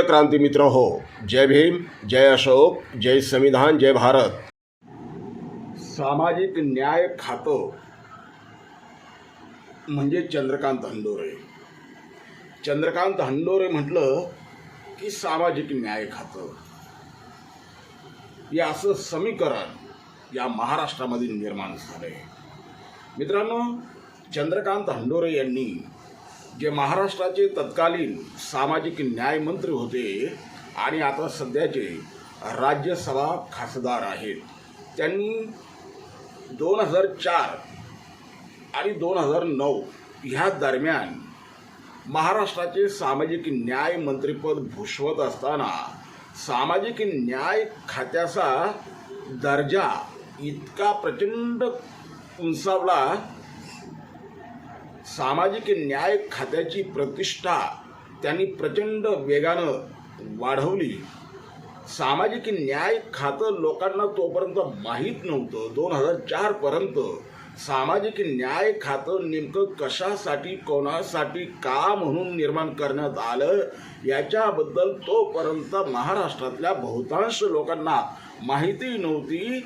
प्रिय क्रांती मित्र हो जय भीम जय अशोक जय संविधान जय भारत. सामाजिक न्याय खातं म्हणजे चंद्रकांत हंडोरे. चंद्रकांत हंडोरे म्हटलं की सामाजिक न्याय खातं. या असं समीकरण या महाराष्ट्रामध्ये निर्माण झालंय. मित्रांनो चंद्रकांत हंडोरे यांनी जे महाराष्ट्राचे तत्कालीन सामाजिक न्याय मंत्री होते आणि आता सध्याचे राज्यसभा खासदार आहेत. त्यांनी दोन हजार चार आणि दोन हजार नऊ ह्या दरम्यान महाराष्ट्राचे सामाजिक न्याय मंत्रीपद भूषवत असताना सामाजिक न्याय खात्याचा दर्जा इतका प्रचंड उंचावला सामाजिक न्याय खात्याची प्रतिष्ठा त्यांनी प्रचंड वेगानं वाढवली. सामाजिक न्याय खातं लोकांना तोपर्यंत माहीत नव्हतं. दोन हजार चारपर्यंत सामाजिक न्याय खातं नेमकं कशासाठी कोणासाठी का म्हणून निर्माण करण्यात आलं याच्याबद्दल तोपर्यंत महाराष्ट्रातल्या बहुतांश लोकांना माहिती नव्हती.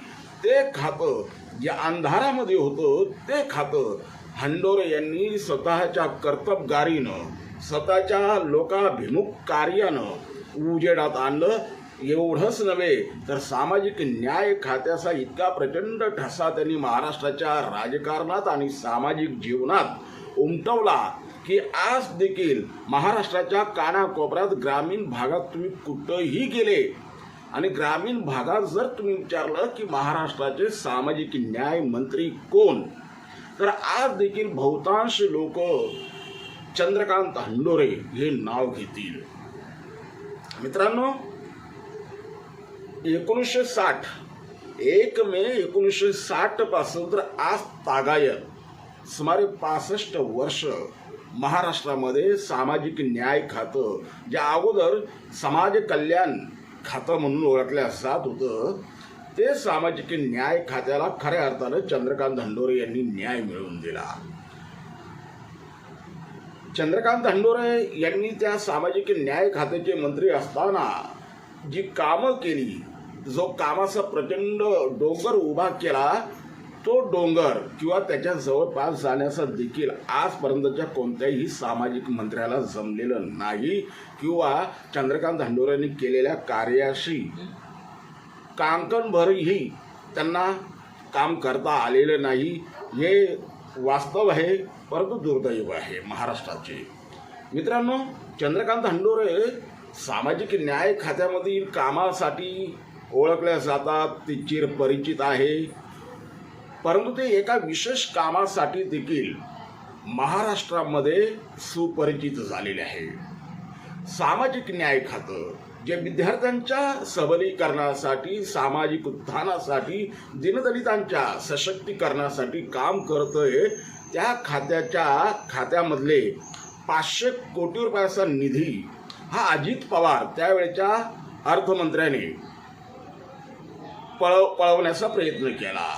ते खातं जे अंधारामध्ये होतं ते खातं हंडोरे यांनी स्वतःच्या कर्तबगारीनं स्वतःच्या लोकाभिमुख कार्यानं उजेडात आणलं. एवढंच नव्हे तर सामाजिक न्याय खात्याचा इतका प्रचंड ठसा त्यांनी महाराष्ट्राच्या राजकारणात आणि सामाजिक जीवनात उमटवला की आज देखील महाराष्ट्राच्या कानाकोपऱ्यात ग्रामीण भागात तुम्ही कुठंही गेले आणि ग्रामीण भागात जर तुम्ही विचारलं की महाराष्ट्राचे सामाजिक न्याय मंत्री कोण? तर आज देखील बहुतांश लोक चंद्रकांत हंडोरे हे नाव घेतील. मित्रांनो एकोणीसशे साठ एक मे एकोणीसशे साठपासून तर आज तागायत सुमारे पासष्ट वर्ष महाराष्ट्रामध्ये सामाजिक न्याय खातं जे अगोदर समाज कल्याण खातं म्हणून ओळखल्या जात होतं ते सामाजिक न्याय खात्याला खऱ्या अर्थानं चंद्रकांत धंडोरे यांनी न्याय मिळवून दिला. चंद्रकांत धंडोरे यांनी त्या सामाजिक न्याय खात्याचे मंत्री असताना जी कामं केली जो कामाचा प्रचंड डोंगर उभा केला तो डोंगर किंवा त्याच्या जवळपास जाण्याचा देखील आजपर्यंतच्या कोणत्याही सामाजिक मंत्र्याला जमलेलं नाही किंवा चंद्रकांत हंडोरेंनी केलेल्या कार्याशी कांकणभरही त्यांना काम करता आलेलं नाही. हे वास्तव आहे परंतु दुर्दैव आहे महाराष्ट्राचे. मित्रांनो चंद्रकांत हंडोरे सामाजिक न्याय खात्यामधील कामासाठी ओळखल्या जातात ते चिरपरिचित आहे. परंतु ते एका विशेष कामासाठी देखील महाराष्ट्रामध्ये सुपरिचित झालेले आहे. सामाजिक न्याय खातं जे विद्यार्थ्यांच्या सबलीकरणासाठी सामाजिक उत्थानासाठी दिनदलितांच्या सशक्तीकरणासाठी काम करतंय त्या खात्याच्या खात्यामधले पाचशे कोटी रुपयाचा निधी हा अजित पवार त्यावेळेच्या अर्थमंत्र्याने पळव पळवण्याचा प्रयत्न केला.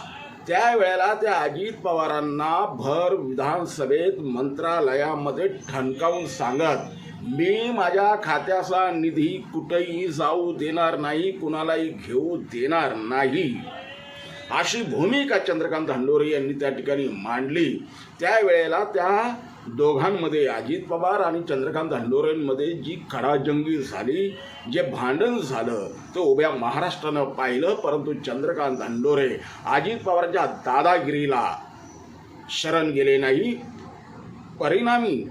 त्यावेळेला त्या अजित पवारांना भर विधानसभेत मंत्रालयामध्ये ठणकावून सांगत मी माझ्या खात्याचा निधी कुठेही जाऊ देणार नाही कुणालाही घेऊ देणार नाही. अशी भूमिका चंद्रकांत हंडोरे यांनी त्या ठिकाणी मांडली. त्यावेळेला त्या दोघांमध्ये अजित पवार आणि चंद्रकांत हंडोरेंमध्ये जी खडाजंगी झाली जे भांडण झालं ते उभ्या महाराष्ट्रानं पाहिलं परंतु चंद्रकांत हंडोरे अजित पवारच्या दादागिरीला शरण गेले नाही. परिणामी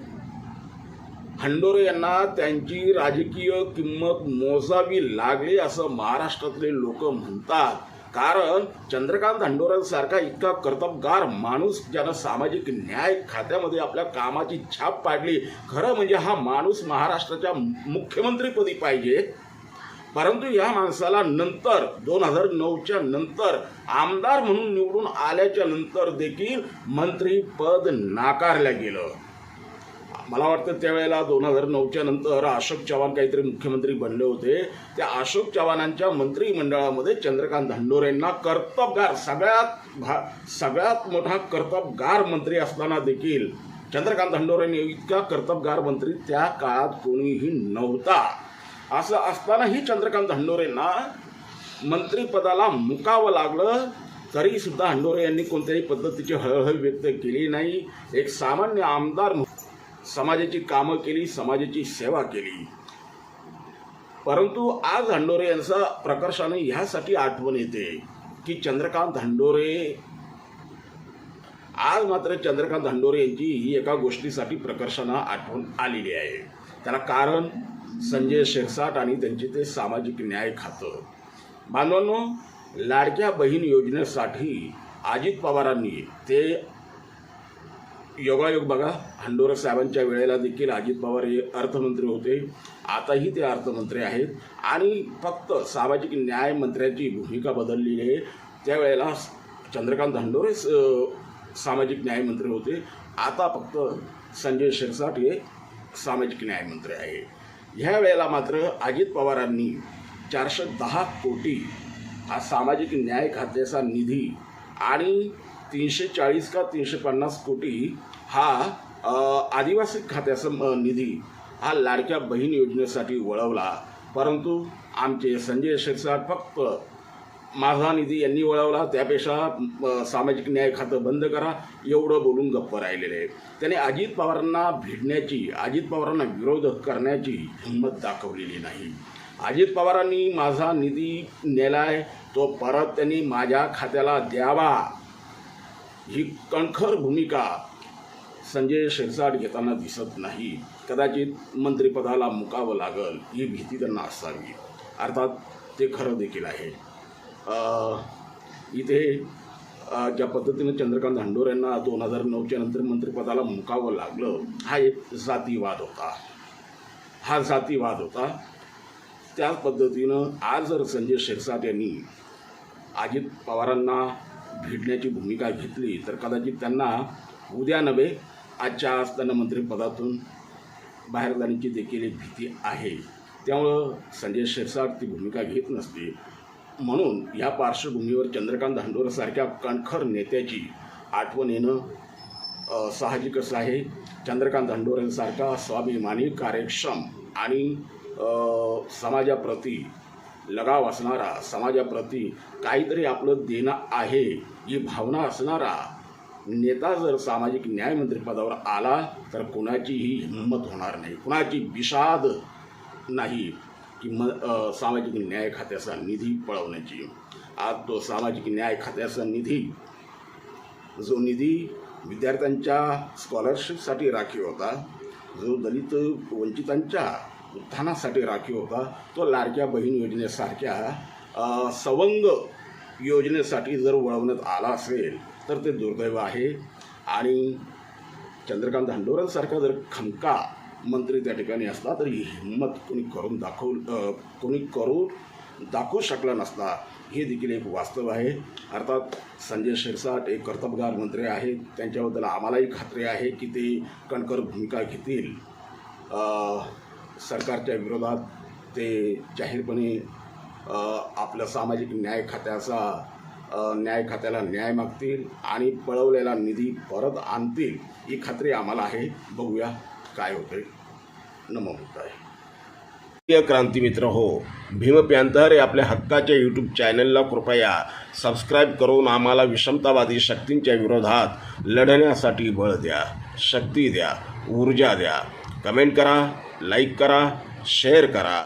हंडोरे यांना त्यांची राजकीय किंमत मोजावी लागली असं महाराष्ट्रातले लोक म्हणतात. कारण चंद्रकांत हंडोरेंसारखा इतका कर्तबगार माणूस ज्यानं सामाजिक न्याय खात्यामध्ये आपल्या कामाची छाप पाडली खरं म्हणजे हा माणूस महाराष्ट्राच्या मुख्यमंत्रीपदी पाहिजे. परंतु या माणसाला नंतर दोन हजार नऊच्या नंतर आमदार म्हणून निवडून आल्याच्यानंतर देखील मंत्रीपद नाकारलं गेलं. मला वाटतं त्यावेळेला दोन हजार नऊच्या नंतर अशोक चव्हाण काहीतरी मुख्यमंत्री बनले होते. त्या अशोक चव्हाणांच्या मंत्रिमंडळामध्ये चंद्रकांत हंडोरेंना कर्तबगार सगळ्यात भा सगळ्यात मोठा कर्तबगार मंत्री असताना देखील चंद्रकांत हंडोरेंनी इतका कर्तबगार मंत्री त्या काळात कोणीही नव्हता. असं असतानाही चंद्रकांत हंडोरेंना मंत्रिपदाला मुकावं लागलं तरी सुद्धा हंडोरे यांनी कोणत्याही पद्धतीची हळहळ व्यक्त केली नाही. एक सामान्य आमदार समाजाची कामं केली समाजाची सेवा केली. परंतु आज हंडोरे यांचा प्रकर्षाने ह्यासाठी आठवण येते की चंद्रकांत धांडोरे आज मात्र चंद्रकांत हंडोरे यांची ही एका गोष्टीसाठी प्रकर्षानं आठवण आलेली आहे. त्याला कारण संजय शेरसाट आणि त्यांचे ते सामाजिक न्याय खातं. बांधवांनो लाडक्या बहीण योजनेसाठी अजित पवारांनी ते योगायोग बघा हंडोरे साहेबांच्या वेळेला देखील अजित पवार हे अर्थमंत्री होते. आताही ते अर्थमंत्री आहेत. आणि फक्त सामाजिक न्याय मंत्र्याची भूमिका बदललेली आहे. त्यावेळेला चंद्रकांत हंडोरे सामाजिक न्यायमंत्री होते. आता फक्त संजय शिरसाट हे सामाजिक न्यायमंत्री आहे. ह्या वेळेला मात्र अजित पवारांनी चारशे दहा कोटी हा सामाजिक न्याय खात्याचा निधी आणि तीनशे चाळीस का तीनशे पन्नास कोटी हा आदिवासी खात्याचा निधी हा लाडक्या बहीण योजनेसाठी वळवला. परंतु आमचे संजय शिरसाट फक्त माझा निधी यांनी वळवला. त्यापेक्षा सामाजिक न्याय खातं बंद करा एवढं बोलून गप्प राहिलेले. आहे त्याने अजित पवारांना भिडण्याची अजित पवारांना विरोध करण्याची हिंमत दाखवलेली नाही. अजित पवारांनी माझा निधी नेलाय तो परत त्यांनी माझ्या खात्याला द्यावा. ही कणखर भूमिका संजय शिरसाट घेताना दिसत नाही कदाचित मंत्रिपदाला मुकावं लागल ही भीती त्यांना असावी. अर्थात ते खरं देखील आहे. इथे ज्या पद्धतीनं चंद्रकांत हंडोर यांना दोन हजार नऊच्या नंतर मंत्रिपदाला मुकावं लागलं हा एक जातीवाद होता. हा जातीवाद होता. त्याच पद्धतीनं आज जर संजय शिरसाट यांनी अजित पवारांना भिडण्याची भूमिका घेतली तर कदाचित त्यांना उद्या नव्हे आजच्या आज त्यांना मंत्रिपदातून बाहेर जाण्याची देखील एक भीती आहे. त्यामुळं संजय शिरसाट ती भूमिका घेत नसते. म्हणून या पार्श्वभूमीवर चंद्रकांत हंडोरसारख्या कणखर नेत्याची आठवण येणं साहजिकच आहे. चंद्रकांत हंडोरेंसारखा स्वाभिमानी कार्यक्षम आणि समाजाप्रती लगाव असणारा समाजाप्रती काहीतरी आपलं देणं आहे ही भावना असणारा नेता जर सामाजिक न्यायमंत्री पदावर आला तर कुणाचीही हिंमत होणार नाही. कुणाची विषाद नाही की म सामाजिक न्याय खात्याचा निधी पळवण्याची. आज तो सामाजिक न्याय खात्याचा निधी जो निधी विद्यार्थ्यांच्या स्कॉलरशिपसाठी राखीव होता जो दलित वंचितांच्या उत्थानासाठी राखीव होता. तो लाडक्या बहीण योजनेसारख्या सवंग योजनेसाठी जर वळवण्यात आला असेल तर ते दुर्दैव आहे. आणि चंद्रकांत हंडोरांसारखा जर खंका मंत्री त्या ठिकाणी असला तरी हिंमत कोणी करून दाखवू कोणी करू दाखवू शकला नसता. हे देखील एक वास्तव आहे. अर्थात संजय शिरसाट एक कर्तबगार मंत्री आहेत त्यांच्याबद्दल आम्हालाही खात्री आहे की ते कणकर भूमिका घेतील. सरकारच्या विरोधात ते जाहीरपणे आपलं सामाजिक न्याय खात्याचा न्याय खात्याला न्याय मागतील आणि पळवलेला निधी परत आणतील ही खात्री आम्हाला आहे. बघूया काय होते नमो बुद्धाय प्रिय क्रांती मित्र हो भीम प्यांतर हे आपल्या हक्काच्या यूट्यूब चॅनलला कृपया सबस्क्राईब करून आम्हाला विषमतावादी शक्तींच्या विरोधात लढण्यासाठी बळ द्या शक्ती द्या ऊर्जा द्या. कमेंट करा. लाईक करा शेअर करा.